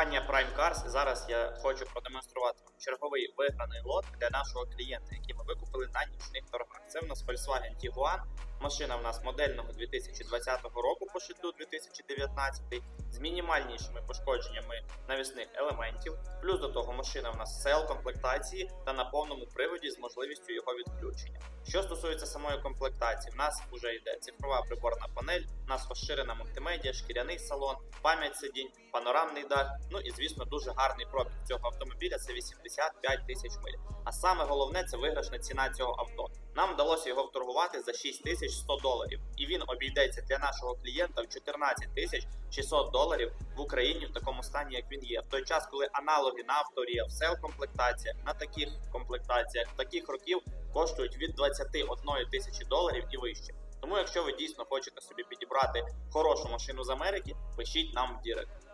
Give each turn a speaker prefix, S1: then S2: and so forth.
S1: Компанія Prime Cars. Зараз я хочу продемонструвати вам черговий виграний лот для нашого клієнта, який ми викупили на нічних торгах. Це в нас Volkswagen Tiguan. Машина в нас модельного 2020 року по шитлю 2019 з мінімальнішими пошкодженнями навісних елементів. Плюс до того машина в нас сел комплектації та на повному приводі з можливістю його відключення. Що стосується самої комплектації, в нас вже йде цифрова приборна панель, у нас розширена мультимедіа, шкіряний салон, пам'ять сидінь, панорамний дах. Ну і звісно, дуже гарний пробіг цього автомобіля це 85 тисяч миль. А саме головне це виграшна ціна цього авто. Нам вдалося його вторгувати за 6100 доларів, і він обійдеться для нашого клієнта в 14 тисяч 600 доларів в Україні в такому стані, як він є. В той час, коли аналоги на авторія, в сел комплектаціях, на таких комплектаціях, таких років коштують від 21 тисячі доларів і вище. Тому, якщо ви дійсно хочете собі підібрати хорошу машину з Америки, пишіть нам в Дірект.